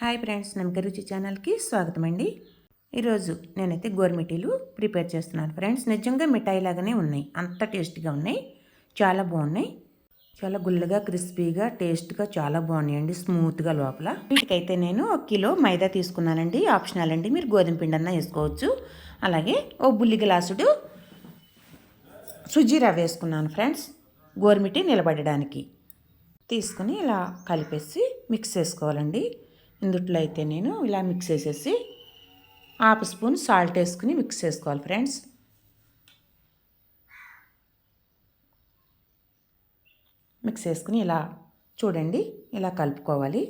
Hi friends నమ్మక రుచి ఛానల్కి స్వాగతం అండి ఈరోజు నేనైతే గోరుమిటీలు ప్రిపేర్ చేస్తున్నాను ఫ్రెండ్స్. నిజంగా మిఠాయి లాగానే ఉన్నాయి. అంత టేస్ట్గా ఉన్నాయి. చాలా బాగున్నాయి. చాలా గుల్లగా క్రిస్పీగా టేస్ట్గా చాలా బాగున్నాయండి స్మూత్గా లోపల. వీటికైతే నేను ఒక కిలో మైదా తీసుకున్నానండి. ఆప్షనల్ అండి. మీరు గోధుమ పిండి అన్నా వేసుకోవచ్చు. అలాగే ఓ బుల్లి గ్లాసుడు సుజీ రవ్వ వేసుకున్నాను ఫ్రెండ్స్ గోరుమిటి నిలబడడానికి. తీసుకుని ఇలా కలిపేసి మిక్స్ చేసుకోవాలండి. ఇందుట్లో అయితే నేను ఇలా మిక్స్ చేసేసి హాఫ్ స్పూన్ సాల్ట్ వేసుకుని మిక్స్ చేసుకోవాలి ఫ్రెండ్స్ మిక్స్ చేసుకుని ఇలా చూడండి ఇలా కలుపుకోవాలి.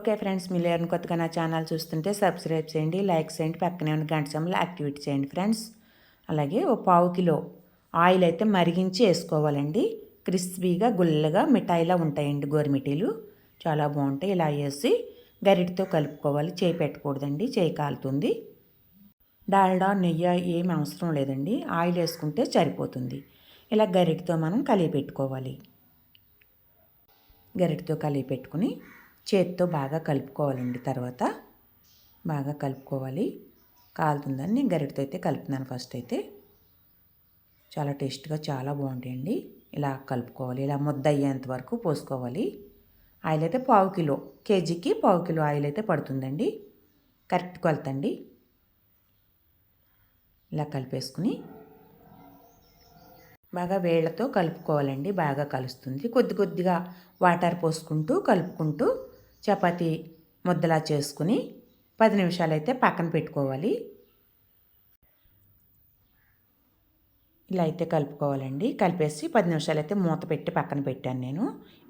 ఓకే ఫ్రెండ్స్ మీరు ఎవరిని కొత్తగా నా ఛానల్ చూస్తుంటే సబ్స్క్రైబ్ చేయండి లైక్ చేయండి పక్కనే ఉన్న గంట సమయంలో యాక్టివేట్ చేయండి ఫ్రెండ్స్ అలాగే ఓ పావు కిలో ఆయిల్ అయితే మరిగించి వేసుకోవాలండి. క్రిస్పీగా గుల్లగా మిఠాయిలా ఉంటాయండి గోరుమిఠీలు చాలా బాగుంటాయి. ఇలా వేసి గరిటితో కలుపుకోవాలి. చేయి పెట్టకూడదండి. చేయి కాలుతుంది. డాల్డా నెయ్యి ఏం అవసరం లేదండి. ఆయిల్ వేసుకుంటే సరిపోతుంది. ఇలా గరిటితో మనం కలిపి పెట్టుకోవాలి. గరిటతో కలిపి పెట్టుకుని చేతితో బాగా కలుపుకోవాలండి తర్వాత. బాగా కలుపుకోవాలి. కాలుతుందని నేను గరిటతో అయితే కలుపుతున్నాను ఫస్ట్ అయితే. చాలా టేస్ట్గా చాలా బాగుంటాయండి. ఇలా కలుపుకోవాలి. ఇలా ముద్ద అయ్యేంత వరకు పోసుకోవాలి. ఆయిల్ అయితే పావు కిలో. కేజీకి పావు కిలో ఆయిల్ అయితే పడుతుందండి. కరెక్ట్ కొలతండి. ఇలా కలిపేసుకుని బాగా వేళ్ళతో కలుపుకోవాలండి. బాగా కలుస్తుంది. కొద్ది కొద్దిగా వాటర్ పోసుకుంటూ కలుపుకుంటూ చపాతీ ముద్దలా చేసుకుని పది నిమిషాలు అయితే పక్కన పెట్టుకోవాలి. ఇలా అయితే కలుపుకోవాలండి. కలిపేసి పది నిమిషాలు అయితే మూత పెట్టి పక్కన పెట్టాను నేను.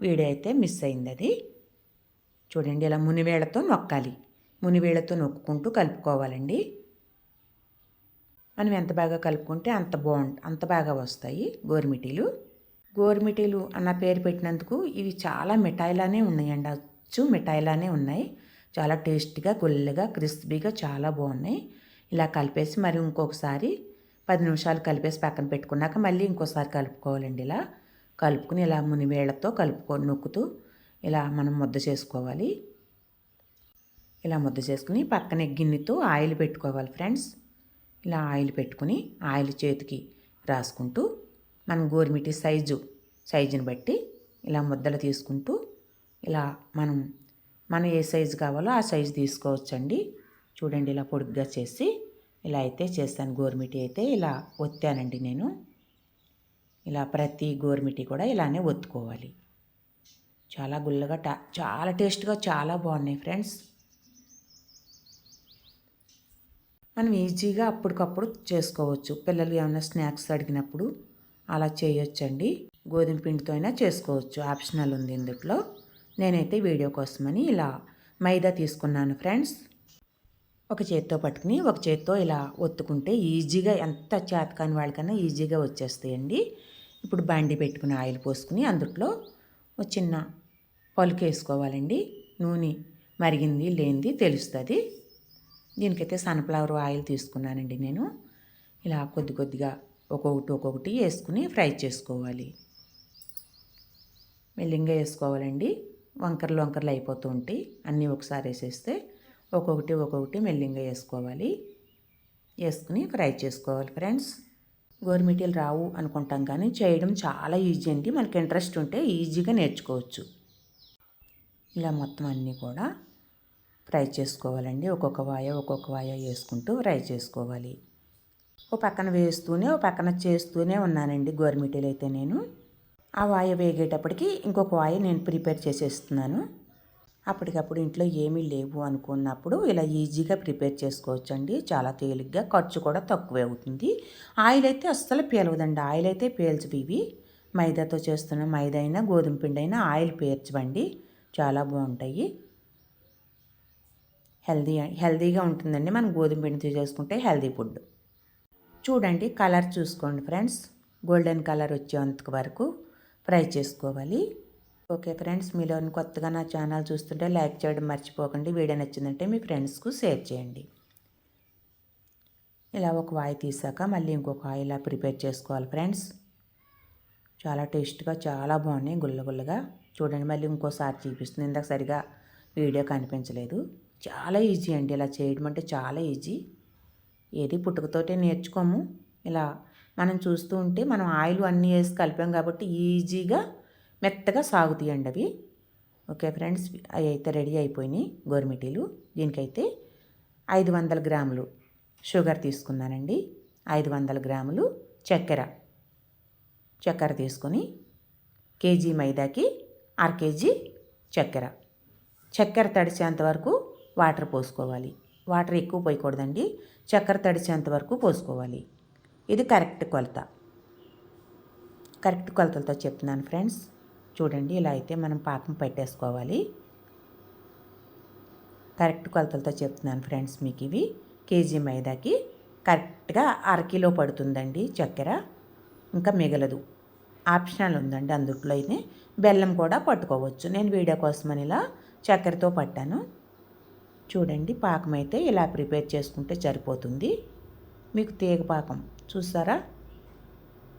వీడియో అయితే మిస్ అయింది అది చూడండి ఇలా మునివేళ్ళతో నొక్కాలి. మునివేళ్ళతో నొక్కుంటూ కలుపుకోవాలండి. మనం ఎంత బాగా కలుపుకుంటే అంత బాగుంట అంత బాగా వస్తాయి గోరుమిటీలు గోరుమిటీలు అన్న పేరు పెట్టినందుకు ఇవి చాలా మిఠాయిలానే ఉన్నాయండి. అచ్చు మిఠాయిలానే ఉన్నాయి. చాలా టేస్టీగా గుల్లగా క్రిస్పీగా చాలా బాగున్నాయి. ఇలా కలిపేసి మరి ఇంకొకసారి పది నిమిషాలు కలిపేసి పక్కన పెట్టుకున్నాక మళ్ళీ ఇంకోసారి కలుపుకోవాలండి ఇలా. కలుపుకుని ఇలా మునివేళ్ళతో కలుపుకొని నొక్కుతూ ఇలా మనం ముద్ద చేసుకోవాలి. ఇలా ముద్ద చేసుకుని పక్కనే గిన్నెతో ఆయిల్ పెట్టుకోవాలి ఫ్రెండ్స్. ఇలా ఆయిల్ పెట్టుకుని ఆయిల్ చేతికి రాసుకుంటూ మనం గోరుమిటి సైజు సైజుని బట్టి ఇలా ముద్దలు తీసుకుంటూ ఇలా మనం మనం ఏ సైజు కావాలో ఆ సైజు తీసుకోవచ్చండి. చూడండి ఇలా పొడుగ్గా చేసి ఇలా అయితే చేస్తాను. గోరుమిటి అయితే ఇలా ఒత్తానండి నేను. ఇలా ప్రతి గోరుమిటి కూడా ఇలానే ఒత్తుకోవాలి. చాలా గుల్లగా చాలా టేస్ట్గా చాలా బాగున్నాయి ఫ్రెండ్స్. మనం ఈజీగా అప్పటికప్పుడు చేసుకోవచ్చు. పిల్లలు ఏమైనా స్నాక్స్ అడిగినప్పుడు అలా చేయొచ్చండి. గోధుమ పిండితో అయినా చేసుకోవచ్చు. ఆప్షనల్ ఉంది ఇందుట్లో. నేనైతే వీడియో కోసమని ఇలా మైదా తీసుకున్నాను ఫ్రెండ్స్. ఒక చేత్తో పట్టుకుని ఒక చేత్తో ఇలా ఒత్తుకుంటే ఈజీగా ఎంత చేతకాని వాళ్ళకన్నా ఈజీగా వచ్చేస్తాయండి. ఇప్పుడు బండి పెట్టుకుని ఆయిల్ పోసుకుని అందుట్లో ఒక చిన్న పలుకు వేసుకోవాలండి. నూనె మరిగింది లేనిది తెలుస్తుంది. దీనికైతే సన్ఫ్లవర్ ఆయిల్ తీసుకున్నానండి నేను. ఇలా కొద్ది కొద్దిగా ఒక్కొక్కటి ఒక్కొక్కటి వేసుకుని ఫ్రై చేసుకోవాలి. మెల్లింగా వేసుకోవాలండి. వంకరలు వంకరలు అయిపోతూ ఉంటాయి. అన్నీ ఒకసారి వేసేస్తే ఒక్కొక్కటి ఒక్కొక్కటి మెల్లింగా వేసుకోవాలి. వేసుకుని ఫ్రై చేసుకోవాలి ఫ్రెండ్స్. గోరుమిటీలు రావు అనుకుంటాం కానీ చేయడం చాలా ఈజీ అండి. మనకి ఇంట్రెస్ట్ ఉంటే ఈజీగా నేర్చుకోవచ్చు. ఇలా మొత్తం అన్నీ కూడా ఫ్రై చేసుకోవాలండి. ఒక్కొక్క వాయ ఒక్కొక్క వాయ వేసుకుంటూ ఫ్రై చేసుకోవాలి. ఓ పక్కన వేస్తూనే ఓ పక్కన చేస్తూనే ఉన్నానండి గోరుమిటీలు అయితే నేను. ఆ వాయ వేగేటప్పటికి ఇంకొక వాయ నేను ప్రిపేర్ చేసేస్తున్నాను. అప్పటికప్పుడు ఇంట్లో ఏమీ లేవు అనుకున్నప్పుడు ఇలా ఈజీగా ప్రిపేర్ చేసుకోవచ్చండి. చాలా తేలిగ్గా ఖర్చు కూడా తక్కువే అవుతుంది. ఆయిల్ అయితే అస్సలు పేలవదండి. ఆయిల్ అయితే పేల్చవి ఇవి. మైదాతో చేస్తున్న మైదా అయినా గోధుమ పిండి అయినా ఆయిల్ పేర్చవండి. చాలా బాగుంటాయి. హెల్దీ హెల్దీగా ఉంటుందండి మనం గోధుమ పిండితో చేసుకుంటే హెల్దీ ఫుడ్. చూడండి కలర్ చూసుకోండి ఫ్రెండ్స్. గోల్డెన్ కలర్ వచ్చేంత వరకు ఫ్రై చేసుకోవాలి. ఓకే ఫ్రెండ్స్ మీలో కొత్తగా నా ఛానల్ చూస్తుంటే లైక్ చేయడం మర్చిపోకండి. వీడియో నచ్చిందంటే మీ ఫ్రెండ్స్కు షేర్ చేయండి. ఇలా ఒక వాయి తీసాక మళ్ళీ ఇంకొక ఆయిల్ ఇలా ప్రిపేర్ చేసుకోవాలి ఫ్రెండ్స్. చాలా టేస్ట్గా చాలా బాగున్నాయి గుల్లగుల్లగా చూడండి మళ్ళీ ఇంకోసారి చూపిస్తుంది. ఇందాక సరిగా వీడియో కనిపించలేదు. చాలా ఈజీ అండి ఇలా చేయడం అంటే చాలా ఈజీ. ఏది పుట్టుకతోటే నేర్చుకోము. ఇలా మనం చూస్తూ ఉంటే మనం ఆయిల్ అన్నీ వేసి కలిపాం కాబట్టి ఈజీగా మెత్తగా సాగుతాయండి అవి. ఓకే ఫ్రెండ్స్ అవి అయితే రెడీ అయిపోయినాయి గోరుమిటీలు దీనికైతే ఐదు వందల గ్రాములు షుగర్ తీసుకున్నానండి. ఐదు వందల గ్రాములు చక్కెర. చక్కెర తీసుకొని కేజీ మైదాకి అర కేజీ చక్కెర. చక్కెర తడిచేంత వరకు వాటర్ పోసుకోవాలి. వాటర్ ఎక్కువ పోయకూడదండి. చక్కెర తడిచేంత వరకు పోసుకోవాలి. ఇది కరెక్ట్ కొలత. కరెక్ట్ కొలతలతో చెప్తున్నాను ఫ్రెండ్స్. చూడండి ఇలా అయితే మనం పాకం పెట్టేసుకోవాలి. కరెక్ట్ కొలతలతో చెప్తున్నాను ఫ్రెండ్స్ మీకు ఇవి. కేజీ మైదాకి కరెక్ట్గా అరకిలో పడుతుందండి చక్కెర. ఇంకా మిగలదు. ఆప్షనల్ ఉందండి అందుట్లో అయితే. బెల్లం కూడా పట్టుకోవచ్చు. నేను వీడియో కోసమని ఇలా చక్కెరతో పట్టాను. చూడండి పాకం అయితే ఇలా ప్రిపేర్ చేసుకుంటే సరిపోతుంది. మీకు తీగ పాకం చూసారా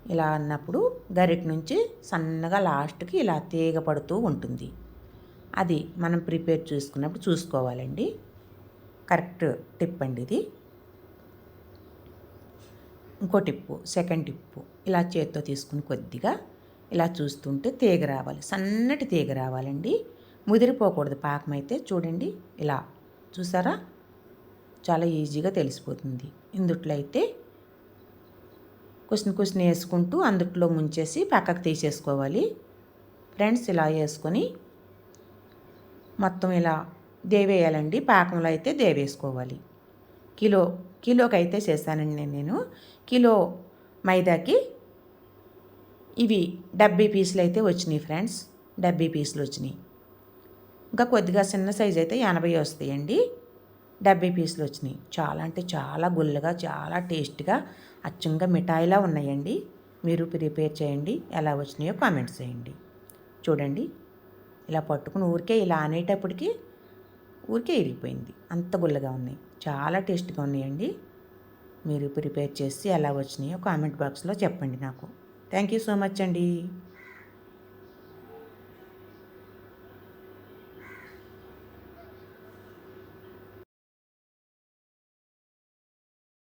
ఇలా అన్నప్పుడు గరిట నుంచి సన్నగా లాస్ట్కి ఇలా తీగ పడుతూ ఉంటుంది. అది మనం ప్రిపేర్ చూసుకున్నప్పుడు చూసుకోవాలండి. కరెక్ట్ టిప్ అండి ఇది. ఇంకో టిప్పు సెకండ్ టిప్పు. ఇలా చేత్తో తీసుకుని కొద్దిగా ఇలా చూస్తుంటే తీగ రావాలి. సన్నటి తీగ రావాలండి. ముదిరిపోకూడదు పాకం అయితే చూడండి. ఇలా చూసారా? చాలా ఈజీగా తెలిసిపోతుంది. ఇందుట్లో అయితే కుసిని కుసిని వేసుకుంటూ అందుట్లో ముంచేసి పక్కకు తీసేసుకోవాలి. ఫ్రెండ్స్ ఇలా వేసుకొని మొత్తం ఇలా దేవేయాలండి. పాకంలో అయితే దేవేసుకోవాలి. కిలో కిలోకి అయితే చేశానండి నేను. కిలో మైదాకి ఇవి డెబ్బై పీసులు అయితే వచ్చినాయి ఫ్రెండ్స్. డెబ్బై పీసులు వచ్చినాయి. ఇంకా కొద్దిగా చిన్న సైజు అయితే ఎనభై వస్తాయండి. డెబ్బై పీసులు వచ్చినాయి. చాలా అంటే చాలా గుల్లగా చాలా టేస్ట్గా అచ్చంగా మిఠాయిలా ఉన్నాయండి. మీరు ప్రిపేర్ చేయండి. ఎలా వచ్చినాయో కామెంట్స్ చేయండి. చూడండి. ఇలా పట్టుకుని ఊరికే ఇలా అనేటప్పటికి ఊరికే ఇరిగిపోయింది. అంత గుల్లగా ఉన్నాయి. చాలా టేస్ట్గా ఉన్నాయండి. మీరు ప్రిపేర్ చేసి ఎలా వచ్చినాయో కామెంట్ బాక్స్లో చెప్పండి నాకు. థ్యాంక్ యూ సో మచ్ అండి.